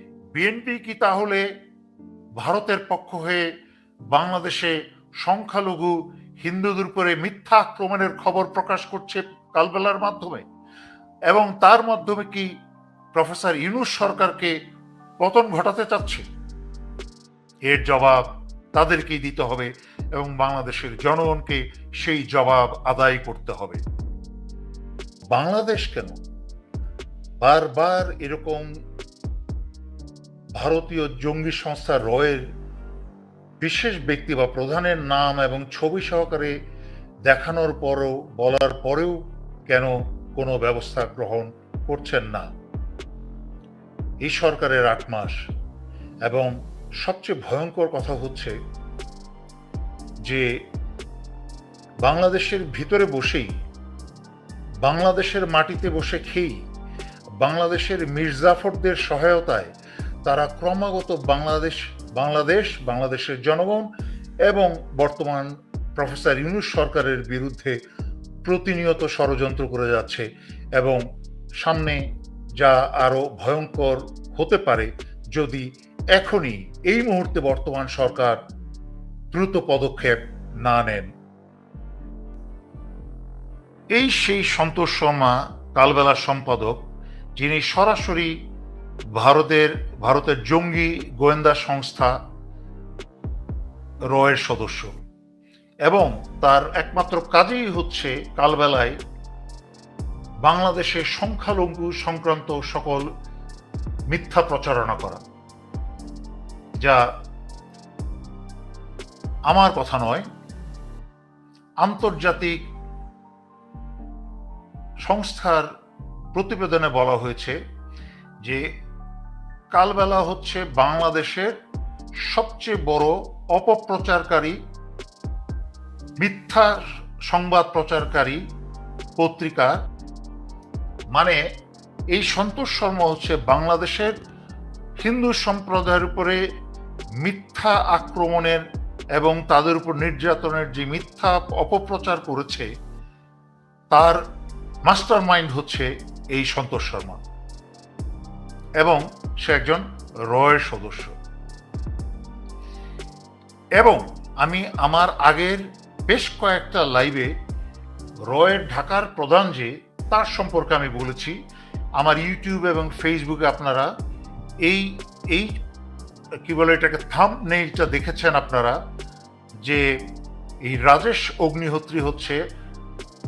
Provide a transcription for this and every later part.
BNP কি তাহলে ভারতের পক্ষ হয়ে বাংলাদেশে সংখ্যালঘু হিন্দুদের উপরে মিথ্যা আক্রমণের খবর প্রকাশ করছে কালবেলার মাধ্যমে? এবং তার মাধ্যমে কি প্রফেসর ইউনুস সরকারকে পতন ঘটাতে চাচ্ছে? এর জবাব তাদেরকেই দিতে হবে এবং বাংলাদেশের জনগণকে সেই জবাব আদায় করতে হবে। বাংলাদেশ কেন? বারবার এরকম ভারতীয় জঙ্গি সংস্থা রয়ের বিশেষ ব্যক্তি বা প্রধানের নাম এবং ছবি সহকারে দেখানোর পরও বলার পরেও কেন কোনো ব্যবস্থা গ্রহণ করছেন না। এই সরকারের আট মাস এবং সবচেয়ে ভয়ঙ্কর কথা হচ্ছে যে বাংলাদেশের ভিতরে বসেই, বাংলাদেশের মাটিতে বসে খেয়েই, বাংলাদেশের মির্জাফরদের সহায়তায় তারা ক্রমাগত বাংলাদেশ বাংলাদেশ, বাংলাদেশের জনগণ এবং বর্তমান প্রফেসর ইউনুস সরকারের বিরুদ্ধে প্রতিনিয়ত ষড়যন্ত্র করে যাচ্ছে এবং সামনে যা আরও ভয়ঙ্কর হতে পারে, যদি এখনই এই মুহূর্তে বর্তমান সরকার দ্রুত পদক্ষেপ না নেন। এই সেই সন্তোষ শর্মা কালবেলার সম্পাদক, যিনি সরাসরি ভারতের ভারতের জঙ্গি গোয়েন্দা সংস্থা রয়ের সদস্য। এবং তার একমাত্র কাজেই হচ্ছে কালবেলায় বাংলাদেশের সংখ্যালঘু সংক্রান্ত সকল মিথ্যা প্রচারণা করা, যা আমার কথা নয়, আন্তর্জাতিক সংস্থার প্রতিবেদনে বলা হয়েছে যে কালবেলা হচ্ছে বাংলাদেশের সবচেয়ে বড় অপপ্রচারকারী, মিথ্যা সংবাদ প্রচারকারী পত্রিকা। মানে এই সন্তোষ শর্মা হচ্ছে বাংলাদেশের হিন্দু সম্প্রদায়ের উপরে মিথ্যা আক্রমণের এবং তাদের উপর নির্যাতনের যে মিথ্যা অপপ্রচার করেছে, তার মাস্টার মাইন্ড হচ্ছে এই সন্তোষ শর্মা। এবং সে একজন রয়ের সদস্য। এবং আমি আমার আগের বেশ কয়েকটা লাইভে রয়ের ঢাকার প্রধান যে, তার সম্পর্কে আমি বলেছি। আমার ইউটিউব এবং ফেসবুকে আপনারা এই এই, কি বলে এটাকে থাম নেইলটা দেখেছেন আপনারা, যে এই রাজেশ অগ্নিহোত্রী হচ্ছে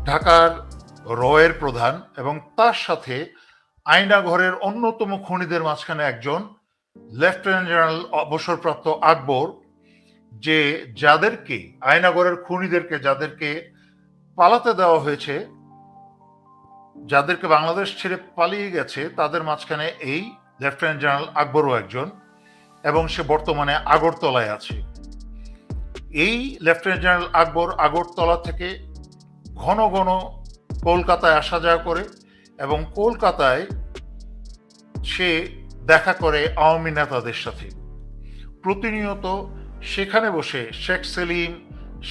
ঢাকার রয়ের প্রধান এবং তার সাথে আয়নাঘরের অন্যতম খনিদের মাঝখানে একজন লেফটেন্যান্ট জেনারেল অবসরপ্রাপ্ত আকবর, যে যাদেরকে আয়নাগরের খুনিদেরকে যাদেরকে পালাতে দেওয়া হয়েছে, যাদেরকে বাংলাদেশ ছেড়ে পালিয়ে গেছে, তাদের মাঝখানে এই লেফটেন্যান্ট জেনারেল আকবরও একজন এবং সে বর্তমানে আগরতলায় আছে। এই লেফটেন্যান্ট জেনারেল আকবর আগরতলা থেকে ঘন ঘন কলকাতায় আসা যাওয়া করে এবং কলকাতায় সে দেখা করে আওয়ামী নেতাদের সাথে। প্রতিনিয়ত সেখানে বসে শেখ সেলিম,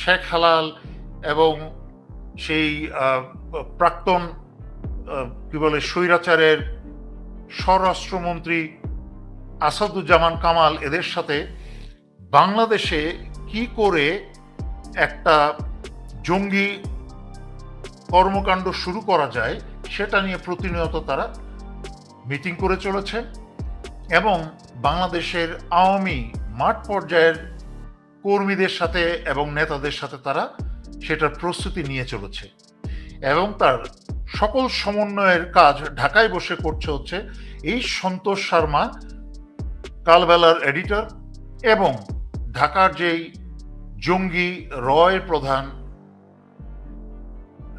শেখ হালাল এবং সেই প্রাক্তন কি বলে, স্বৈরাচারের স্বরাষ্ট্রমন্ত্রী আসাদুজ্জামান কামাল এদের সাথে বাংলাদেশে কি করে একটা জঙ্গি কর্মকাণ্ড শুরু করা যায় সেটা নিয়ে প্রতিনিয়ত তারা মিটিং করে চলেছে এবং বাংলাদেশের আওয়ামী মাঠ পর্যায়ের কর্মীদের সাথে এবং নেতাদের সাথে তারা সেটার প্রস্তুতি নিয়ে চলেছে এবং তার সকল সমন্বয়ের কাজ ঢাকায় বসে করছে হচ্ছে এই সন্তোষ শর্মা, কালবেলার এডিটর এবং ঢাকার যেই জঙ্গি রয় প্রধান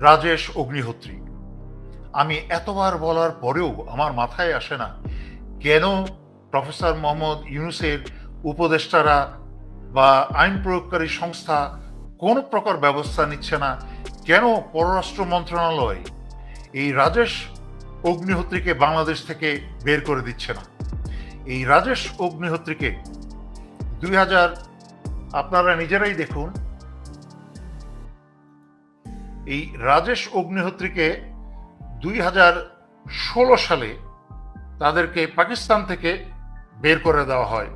রাজেশ অগ্নিহোত্রী। আমি এতবার বলার পরেও আমার মাথায় আসে না কেন প্রফেসর মোহাম্মদ ইউনুসের উপদেষ্টারা বা আইন প্রয়োগকারী সংস্থা কোন প্রকার ব্যবস্থা নিচ্ছে না? কেন পররাষ্ট্র মন্ত্রণালয় এই রাজেশ অগ্নিহোত্রীকে বাংলাদেশ থেকে বের করে দিচ্ছে না? এই রাজেশ অগ্নিহোত্রীকে দুই হাজার আপনারা নিজেরাই দেখুন। এই রাজেশ অগ্নিহোত্রীকে দুই হাজার ষোলো সালে তাদেরকে পাকিস্তান থেকে বের করে দেওয়া হয়।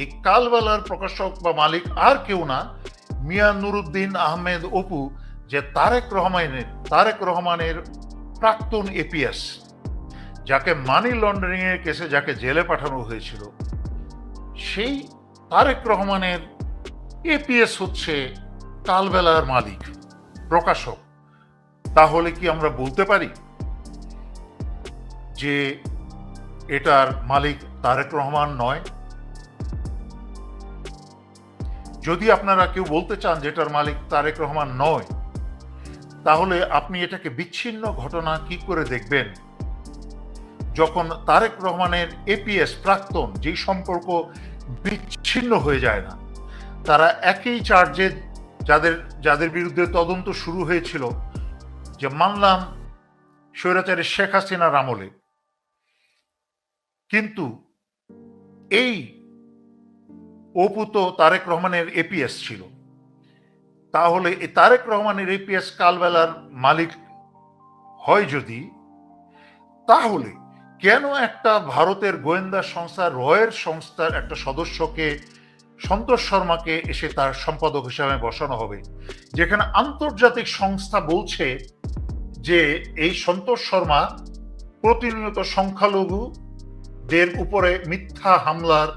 এই কালবেলার প্রকাশক বা মালিক আর কেউ না, মিয়া নুরুদ্দিন আহমেদ অপু যে তারেক রহমানের তারেক রহমানের প্রাক্তন এপিএস, যাকে মানি লন্ডারিংয়ের কেসে যাকে জেলে পাঠানো হয়েছিল, সেই তারেক রহমানের এপিএস হচ্ছে কালবেলার মালিক, প্রকাশক। তাহলে কি আমরা বলতে পারি যে এটার মালিক তারেক রহমান নয়? যদি আপনারা কেউ বলতে চান যে এটার মালিক তারেক রহমান নয়, তাহলে আপনি এটাকে বিচ্ছিন্ন ঘটনা কি করে দেখবেন? যখন তারেক রহমানের এপিএস প্রাক্তন যেই সম্পর্ক বিচ্ছিন্ন হয়ে যায় না, তারা একই চার্জে যাদের যাদের বিরুদ্ধে তদন্ত শুরু হয়েছিল যে মানলাম স্বৈরাচারী শেখ হাসিনার আমলে। কিন্তু এই অপু তো তারেক রহমানের এপিএস ছিল। তাহলে এই তারেক রহমানের এপিএস কালবেলার মালিক হয় যদি, তাহলে কেন একটা ভারতের গোয়েন্দা সংস্থা রয়ের সংস্থার একটা সদস্যকে সন্তোষ শর্মাকে এসে তার সম্পাদক হিসাবে বসানো হবে, যেখানে আন্তর্জাতিক সংস্থা বলছে যে এই সন্তোষ শর্মা প্রতিনিয়ত সংখ্যালঘুদের উপরে মিথ্যা হামলার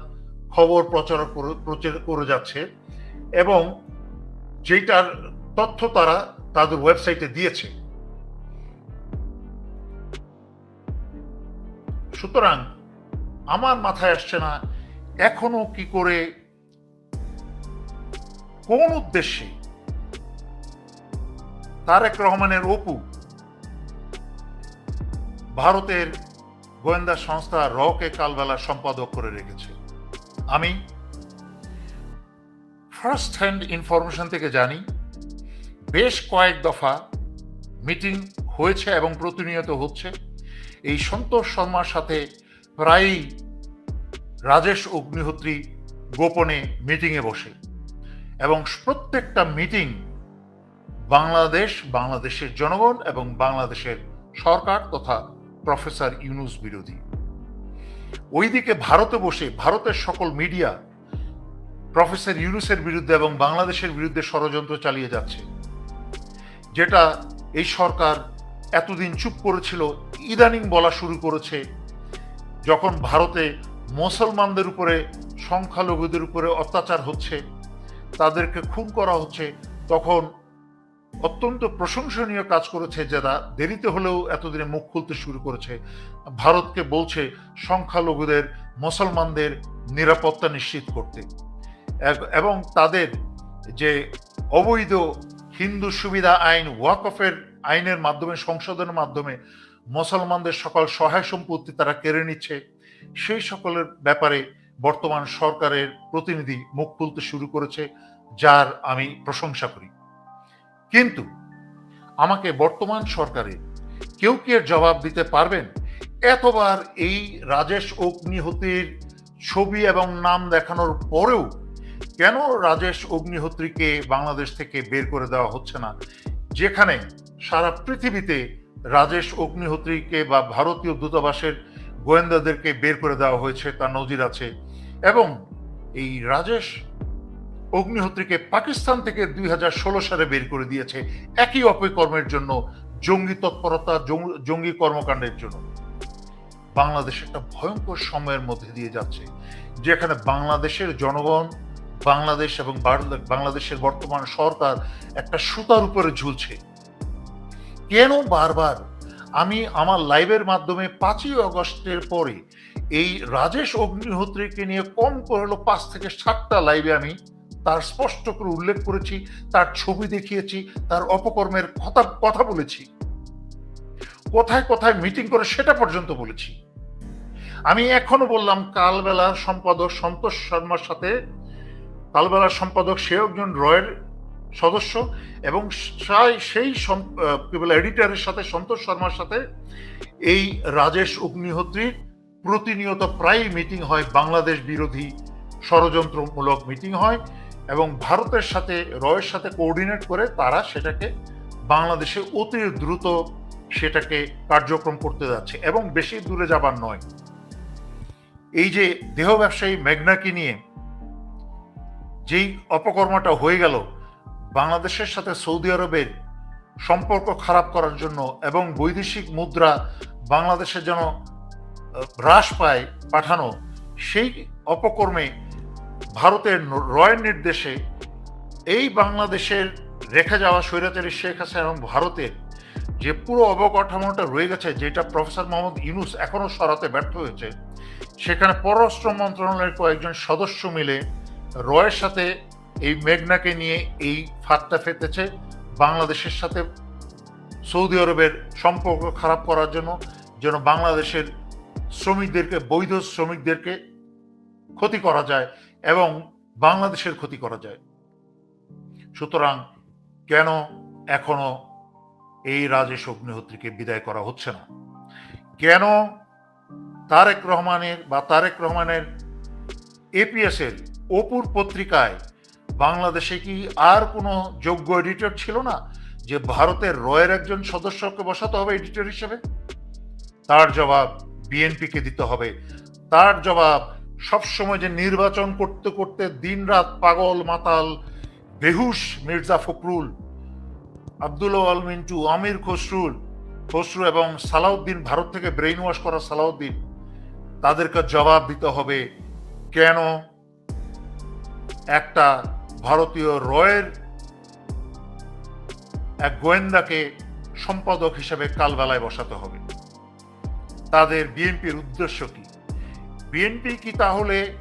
খবর প্রচার প্রচার করে যাচ্ছে এবং যেটার তথ্য তারা তাদের ওয়েবসাইটে দিয়েছে। সুতরাং আমার মাথায় আসছে না এখনও কি করে কোন উদ্দেশ্যে? তারেক রহমানের অপু ভারতের গোয়েন্দা সংস্থা রকে কালবেলা সম্পাদক করে রেখেছে। আমি ফার্স্ট হ্যান্ড ইনফরমেশন থেকে জানি, বেশ কয়েক দফা মিটিং হয়েছে এবং প্রতিনিয়ত হচ্ছে। এই সন্তোষ শর্মার সাথে প্রায়ই রাজেশ অগ্নিহোত্রী গোপনে মিটিংয়ে বসে। এবং প্রত্যেকটা মিটিং বাংলাদেশ, বাংলাদেশের জনগণ এবং বাংলাদেশের সরকার তথা প্রফেসর ইউনুস বিরোধী। ওইদিকে ভারতে বসে ভারতের সকল মিডিয়া প্রফেসর ইউনুসের বিরুদ্ধে এবং বাংলাদেশের বিরুদ্ধে ষড়যন্ত্র চালিয়ে যাচ্ছে। যেটা এই সরকার এতদিন চুপ করেছিল, ইদানিং বলা শুরু করেছে, যখন ভারতে মুসলমানদের উপরে, সংখ্যালঘুদের উপরে অত্যাচার হচ্ছে তাদেরকে খুন করা হচ্ছে, তখন অত্যন্ত প্রশংসনীয় কাজ করেছে যারা। দেরিতে হলেও এতদিনে মুখ খুলতে শুরু করেছে। ভারতকে বলছে সংখ্যালঘুদের, মুসলমানদের নিরাপত্তা নিশ্চিত করতে। এবং তাদের যে অবৈধ হিন্দু সুবিধা আইন, ওয়াকফের আইনের মাধ্যমে, সংশোধনের মাধ্যমে মুসলমানদের সকল সহায় সম্পত্তি তারা কেড়ে নিচ্ছে, সেই সকলের ব্যাপারে বর্তমান সরকারের প্রতিনিধি মুখ খুলতে শুরু করেছে, যার আমি প্রশংসা করি। কিন্তু আমাকে বর্তমান সরকারে কেউ কি এর জবাব দিতে পারবেন? এতবার এই রাজেশ অগ্নিহোত্রীর ছবি এবং নাম দেখানোর পরেও কেন রাজেশ অগ্নিহোত্রীকে বাংলাদেশ থেকে বের করে দেওয়া হচ্ছে না? যেখানে সারা পৃথিবীতে রাজেশ অগ্নিহোত্রীকে বা ভারতীয় দূতাবাসের গোয়েন্দাদেরকে বের করে দেওয়া হয়েছে, তার নজির আছে এবং এই রাজেশ অগ্নিহোত্রীকে পাকিস্তান থেকে দুই হাজার ষোলো সালে বের করে দিয়েছে একই অপকর্মের জন্য, জঙ্গি তৎপরতা জঙ্গি কর্মকাণ্ডের জন্য। বাংলাদেশ একটা ভয়ঙ্কর সময়ের মধ্যে দিয়ে যাচ্ছে, যেখানে বাংলাদেশের জনগণ, বাংলাদেশ এবং বাংলাদেশের বর্তমান সরকার একটা সুতার উপরে ঝুলছে। কেন বারবার আমি আমার লাইভের মাধ্যমে পাঁচই অগস্টের পরে এই রাজেশ অগ্নিহোত্রীকে নিয়ে কম করে হলো পাঁচ থেকে সাতটা লাইভে আমি তার স্পষ্ট করে উল্লেখ করেছি, তার ছবি দেখিয়েছি, তার অপকর্মের কথা কথা বলেছি। কোথায় কোথায় মিটিং করে সেটা পর্যন্ত বলেছি। আমি এখনও বললাম কালবেলার সম্পাদক সন্তোষ শর্মার সাথে, কালবেলার সম্পাদক সে একজন রয়ের সদস্য এবং সেই- এডিটরের সাথে সন্তোষ শর্মার সাথে এই রাজেশ অগ্নিহোত্রীর প্রতিনিয়ত প্রায় মিটিং হয়। বাংলাদেশ বিরোধী ষড়যন্ত্রমূলক মিটিং হয় এবং ভারতের সাথে, রয়ের সাথে কোঅর্ডিনেট করে তারা সেটাকে বাংলাদেশে অতি দ্রুত সেটাকে কার্যক্রম করতে যাচ্ছে এবং বেশি দূরে যাবার নয়। এই যে দেহ ব্যবসায়ী মেঘনাকে নিয়ে যেই অপকর্মটা হয়ে গেল বাংলাদেশের সাথে সৌদি আরবের সম্পর্ক খারাপ করার জন্য এবং বৈদেশিক মুদ্রা বাংলাদেশের যেন হ্রাস পায় পাঠানো, সেই অপকর্মে ভারতের রয়ের নির্দেশে এই বাংলাদেশের রেখে যাওয়া স্বৈরাচারী শেখ হাসিনা এবং ভারতের যে পুরো অবকাঠামোটা রয়ে গেছে, যেটা প্রফেসর মোহাম্মদ ইউনুস এখনও সরাতে ব্যর্থ হয়েছে, সেখানে পররাষ্ট্র মন্ত্রণালয়ের কয়েকজন সদস্য মিলে রয়ের সাথে এই মেঘনাকে নিয়ে এই ফাঁদটা ফেতেছে বাংলাদেশের সাথে সৌদি আরবের সম্পর্ক খারাপ করার জন্য যেন বাংলাদেশের শ্রমিকদেরকে, বৈধ শ্রমিকদেরকে ক্ষতি করা যায় এবং বাংলাদেশের ক্ষতি করা যায়। সুতরাং কেন এখনও এই রাজেশ অগ্নিহোত্রীকে বিদায় করা হচ্ছে না? কেন তারেক রহমানের বা তারেক রহমানের এপিএস এর অপুর পত্রিকায় বাংলাদেশে কি আর কোনো যোগ্য এডিটর ছিল না যে ভারতের রয়ের একজন সদস্যকে বসাতে হবে এডিটর হিসেবে? তার জবাব বিএনপিকে দিতে হবে। তার জবাব সবসময় যে নির্বাচন করতে করতে দিনরাত পাগল, মাতাল, বেহুশ মির্জা ফখরুল, আব্দুল আল মিন্টু, আমির খসরুল, খসরু এবং সালাউদ্দিন, ভারত থেকে ব্রেইন ওয়াশ করা সালাউদ্দিন, তাদেরকে জবাব দিতে হবে কেন একটা ভারতীয় রয়ের এক গোয়েন্দাকে সম্পাদক হিসেবে কালবেলায় বসাতে হবে। তাদের বিএনপির উদ্দেশ্য কি? বিএনপি কি তাহলে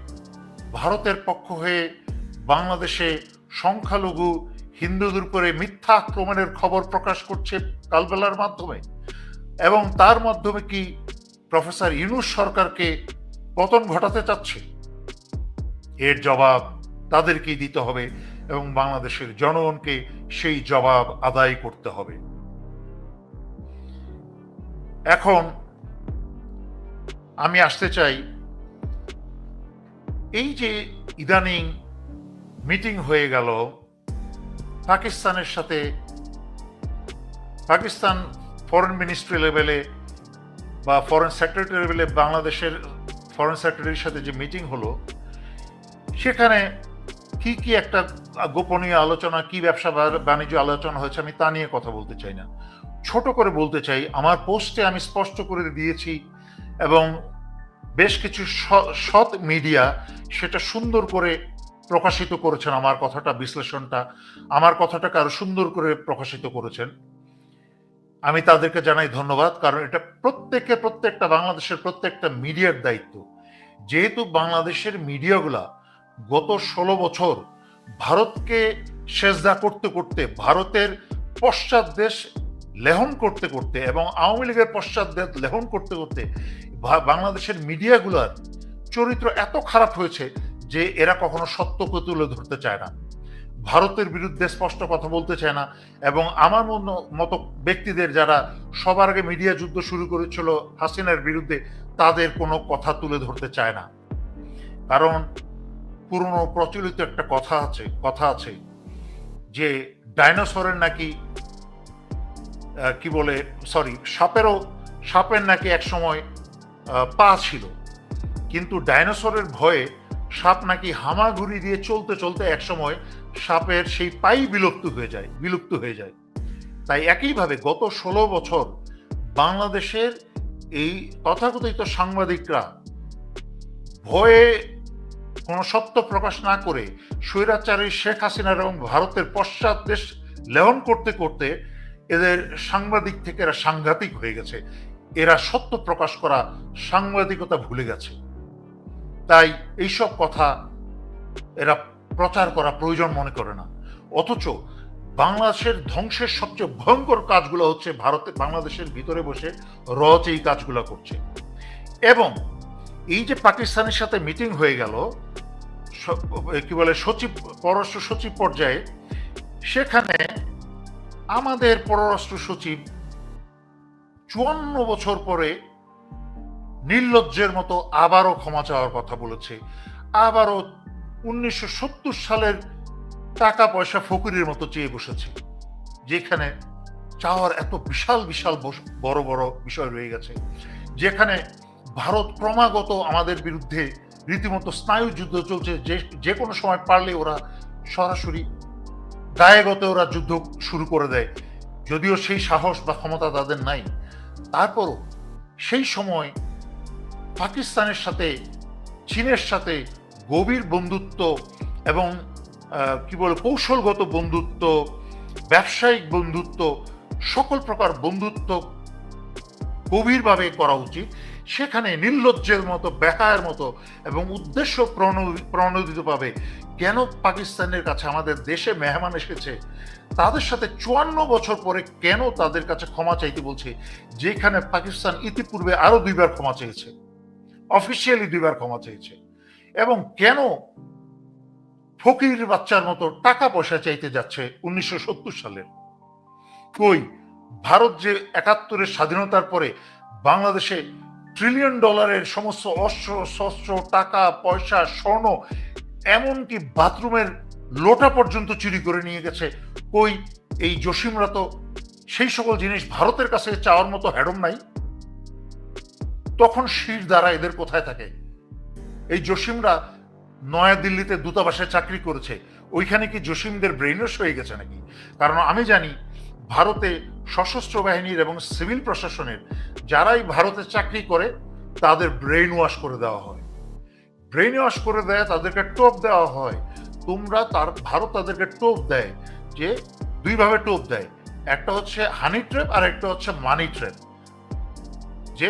ভারতের পক্ষ হয়ে বাংলাদেশে সংখ্যালঘু হিন্দুদের উপরে মিথ্যা আক্রমণের খবর প্রকাশ করছে কালবেলার মাধ্যমে? এবং তার মাধ্যমে কি প্রফেসর ইউনুস সরকারকে পতন ঘটাতে চাচ্ছে? এর জবাব তাদেরকেই দিতে হবে এবং বাংলাদেশের জনগণকে সেই জবাব আদায় করতে হবে। এখন আমি আসতে চাই, এই যে ইদানিং মিটিং হয়ে গেল, পাকিস্তানের সাথে পাকিস্তান ফরেন মিনিস্ট্রি লেভেলে বা ফরেন সেক্রেটারি লেভেলে বাংলাদেশের ফরেন সেক্রেটারির সাথে যে মিটিং হলো, সেখানে কি কি একটা গোপনীয় আলোচনা, কি ব্যবসা বাণিজ্য আলোচনা হয়েছে আমি তা নিয়ে কথা বলতে চাই না। ছোট করে বলতে চাই, আমার পোস্টে আমি স্পষ্ট করে দিয়েছি এবং বেশ কিছু সৎ মিডিয়া সেটা সুন্দর করে প্রকাশিত করেছেন আমার কথাটা, বিশ্লেষণটা, আমার কথাটাকে আরও সুন্দর করে প্রকাশিত করেছেন। আমি তাদেরকে জানাই ধন্যবাদ, কারণ এটা প্রত্যেকে, প্রত্যেকটা বাংলাদেশের প্রত্যেকটা মিডিয়ার দায়িত্ব। যেহেতু বাংলাদেশের মিডিয়াগুলা গত ষোলো বছর ভারতকে সেজদা করতে করতে ভারতের পশ্চাৎ দেশ লেহন করতে করতে এবং আওয়ামী লীগের পশ্চাৎ দেশ লেহন করতে করতে বাংলাদেশের মিডিয়াগুলার চরিত্র এত খারাপ হয়েছে যে এরা কখনো সত্যকে তুলে ধরতে চায় না। ভারতের বিরুদ্ধে স্পষ্ট কথা বলতে চায় না এবং আমার মতো ব্যক্তিদের যারা সবার আগে মিডিয়া যুদ্ধ শুরু করেছিল হাসিনার বিরুদ্ধে তাদের কোনো কথা তুলে ধরতে চায় না। কারণ পুরনো প্রচলিত একটা কথা আছে কথা আছে যে ডাইনোসরের নাকি কি বলে সরি সাপেরও, সাপের নাকি এক সময় পা ছিল। কিন্তু ডাইনোসরের ভয়ে সাপ নাকি হামাগুড়ি দিয়ে চলতে চলতে এক সময় সাপের সেই পাই বিলুপ্ত হয়ে যায়, বিলুপ্ত হয়ে যায়। তাই একইভাবে গত ষোলো বছর বাংলাদেশের এই তথাকথিত সাংবাদিকরা ভয়ে কোনো সত্য প্রকাশ না করে স্বৈরাচারী শেখ হাসিনার এবং ভারতের পশ্চাৎ দেশ লেহন করতে করতে এদের সাংবাদিক থেকে এরা সাংঘাতিক হয়ে গেছে। এরা সত্য প্রকাশ করা সাংবাদিকতা ভুলে গেছে। তাই এইসব কথা এরা প্রচার করা প্রয়োজন মনে করে না। অথচ বাংলাদেশের ধ্বংসের সবচেয়ে ভয়ঙ্কর কাজগুলো হচ্ছে ভারতে, বাংলাদেশের ভিতরে বসে রচ এই কাজগুলো করছে। এবং এই যে পাকিস্তানের সাথে মিটিং হয়ে গেল কি বলে, সচিব, পররাষ্ট্র সচিব পর্যায়ে, সেখানে আমাদের পররাষ্ট্র সচিব চুয়ান্ন বছর পরে নির্লজ্জের মতো আবারও ক্ষমা চাওয়ার কথা বলেছে। আবারও উনিশশো সত্তর সালের টাকা পয়সা ফকুরের মতো চেয়ে বসেছে, যেখানে চাওয়ার এত বিশাল বিশাল বড় বড় বিষয় রয়ে গেছে। যেখানে ভারত ক্রমাগত আমাদের বিরুদ্ধে রীতিমতো স্নায়ু যুদ্ধ চলছে, যে যে কোনো সময় পারলে ওরা সরাসরি গায়েগত ওরা যুদ্ধ শুরু করে দেয়। যদিও সেই সাহস বা ক্ষমতা তাদের নাই। তারপরও সেই সময় পাকিস্তানের সাথে, চীনের সাথে গভীর বন্ধুত্ব এবং কি বলে, কৌশলগত বন্ধুত্ব, ব্যবসায়িক বন্ধুত্ব, সকল প্রকার বন্ধুত্ব গভীরভাবে করা উচিত। সেখানে নির্লজ্জের মতো, বেহায়ের মতো এবং উদ্দেশ্য প্রণোদিতভাবে কেন পাকিস্তানের কাছে আমাদের দেশে মেহমান এসেছে? তাদের সাথে চুয়ান্ন বছর পরে কেন তাদের কাছে ক্ষমা চাইতে বলছে? যেখানে পাকিস্তান ইতিপূর্বে আরও দুইবার ক্ষমা চেয়েছে। অফিসিয়ালি দুইবার ক্ষমা চেয়েছে। এবং কেন ফকির বাচ্চার মতো টাকা পয়সা চাইতে যাচ্ছে উনিশশো সালের কই? ভারত যে একাত্তরের স্বাধীনতার পরে বাংলাদেশে ট্রিলিয়ন ডলারের সমস্ত অস্ত্র, শস্ত্র, টাকা, পয়সা, স্বর্ণ, এমনকি বাথরুমের লোটা পর্যন্ত চুরি করে নিয়ে গেছে। কই এই জসিমরা তো সেই সকল জিনিস ভারতের কাছে চাওয়ার মতো হ্যাডম নাই? তখন শির দ্বারা এদের কোথায় থাকে? এই জসিমরা নয়াদিল্লিতে দূতাবাসে চাকরি করেছে। ওইখানে কি জসিমদের ব্রেইনস হয়ে গেছে নাকি? কারণ আমি জানি ভারতে সশস্ত্র বাহিনীর এবং সিভিল প্রশাসনের যারাই ভারতে চাকরি করে, তাদের ব্রেইন ওয়াশ করে দেওয়া হয়। ব্রেইন ওয়াশ করে দেয়, তাদেরকে টোপ দেওয়া হয়। তোমরা তার, ভারত তাদেরকে টোপ দেয় যে দুইভাবে টোপ দেয়। একটা হচ্ছে হানি ট্র্যাপ আর একটা হচ্ছে মানি ট্র্যাপ যে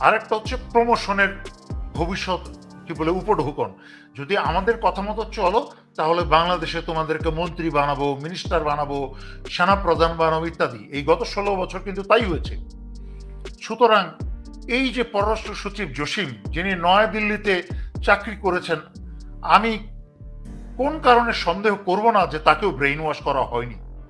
আরেকটা হচ্ছে প্রমোশনের ভবিষ্যৎ, কি বলে, উপঢৌকন। যদি আমাদের কথা মতো চলো তাহলে বাংলাদেশে তোমাদেরকে মন্ত্রী বানাবো মিনিস্টার বানাবো সেনা প্রধান বানাবো ইত্যাদি। এই গত ষোলো বছর কিন্তু তাই হয়েছে। সুতরাং এই যে পররাষ্ট্র সচিব জসিম, যিনি নয়াদিল্লিতে চাকরি করেছেন, আমি কোন কারণে সন্দেহ করব না যে তাকেও ব্রেইন ওয়াশ করা হয়নি।